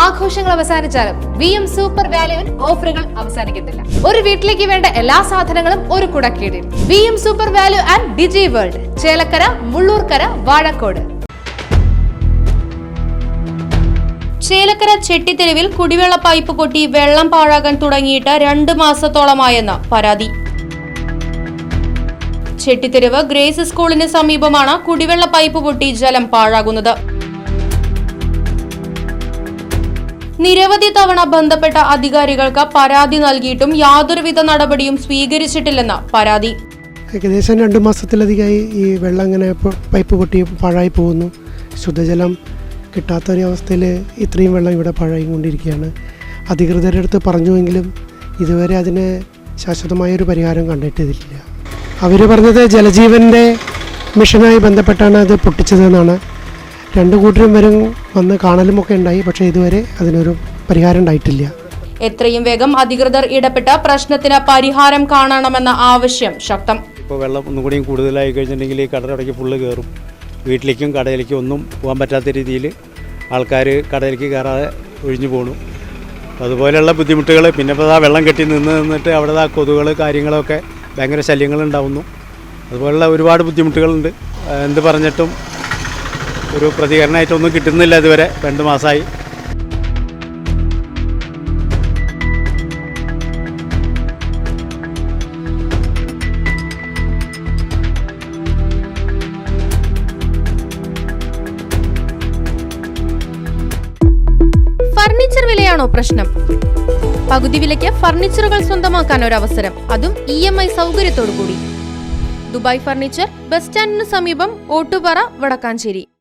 ആഘോഷങ്ങൾ അവസാനിച്ചാലും V M super വാല്യുവിൽ ഓഫറുകൾ അവസാനിക്കുന്നില്ല ഒരു വീട്ടിലേക്ക് വേണ്ട എല്ലാ സാധനങ്ങളും ഒരു കുടക്കീടിൽ. V M super value and Digi world Chelakkara Mullurkara Vazhakkode. Chelakkara ചെട്ടിത്തെരുവിൽ കുടിവെള്ള പൈപ്പ് പൊട്ടി വെള്ളം പാഴാകാൻ തുടങ്ങിയിട്ട് രണ്ട് മാസത്തോളമായെന്ന് പരാതി. ചെട്ടിത്തെരുവ് ഗ്രേസ് സ്കൂളിന് സമീപമാണ് കുടിവെള്ള പൈപ്പ് പൊട്ടി ജലം പാഴാകുന്നത്. നിരവധി തവണ ബന്ധപ്പെട്ട അധികാരികൾക്ക് പരാതി നൽകിയിട്ടും യാതൊരുവിധ നടപടിയും സ്വീകരിച്ചിട്ടില്ലെന്ന് പരാതി. ഏകദേശം രണ്ട് മാസത്തിലധികമായി ഈ വെള്ളം ഇങ്ങനെ പൈപ്പ് പൊട്ടി പാഴായി പോകുന്നു. ശുദ്ധജലം കിട്ടാത്ത ഒരു കിട്ടാത്തൊരവസ്ഥയിൽ ഇത്രയും വെള്ളം ഇവിടെ പാഴായി കൊണ്ടിരിക്കുകയാണ് അധികൃതരുടെ അടുത്ത് പറഞ്ഞുവെങ്കിലും ഇതുവരെ അതിന് ശാശ്വതമായൊരു പരിഹാരം കണ്ടിട്ടില്ല അവർ പറഞ്ഞത് ജലജീവന്റെ മിഷനായി ബന്ധപ്പെട്ടാണ് അത് പൊട്ടിച്ചതെന്നാണ്. രണ്ട് കൂട്ടരും വരും വന്ന് കാണലുമൊക്കെ ഉണ്ടായി പക്ഷേ ഇതുവരെ അതിനൊരു പരിഹാരം ഉണ്ടായിട്ടില്ല. എത്രയും വേഗം അധികൃതർ ഇടപെട്ട പ്രശ്നത്തിന് പരിഹാരം കാണണമെന്ന ആവശ്യം ശക്തം. ഇപ്പോൾ വെള്ളം ഒന്നും കൂടിയും കൂടുതലായി കഴിഞ്ഞിട്ടുണ്ടെങ്കിൽ ഈ കടലടയ്ക്ക് ഫുള്ള് കയറും. വീട്ടിലേക്കും കടയിലേക്കും ഒന്നും പോകാൻ പറ്റാത്ത രീതിയിൽ ആൾക്കാർ കടയിലേക്ക് കയറാതെ ഒഴിഞ്ഞു പോകണം അതുപോലെയുള്ള ബുദ്ധിമുട്ടുകൾ പിന്നെ ഇപ്പോൾ ആ വെള്ളം കെട്ടി നിന്ന് നിന്നിട്ട് അവിടെ ആ കൊതുകൾ കാര്യങ്ങളൊക്കെ ഭയങ്കര ശല്യങ്ങളുണ്ടാവുന്നു അതുപോലുള്ള ഒരുപാട് ബുദ്ധിമുട്ടുകളുണ്ട്. എന്ത് പറഞ്ഞിട്ടും ഒരു പ്രതികരണമായിട്ടൊന്നും കിട്ടുന്നില്ല ഇതുവരെ. രണ്ട് മാസമായി ഫർണിച്ചർ വിലയാണോ പ്രശ്നം? പകുതി വിലയ്ക്ക് ഫർണിച്ചറുകൾ സ്വന്തമാക്കാൻ ഒരു അവസരം അതും ഇ എം ഐ സൗകര്യത്തോടു കൂടി ദുബായ് ഫർണിച്ചർ ബസ് സ്റ്റാൻഡിന് സമീപം ഓട്ടുപാറ വടക്കാഞ്ചേരി.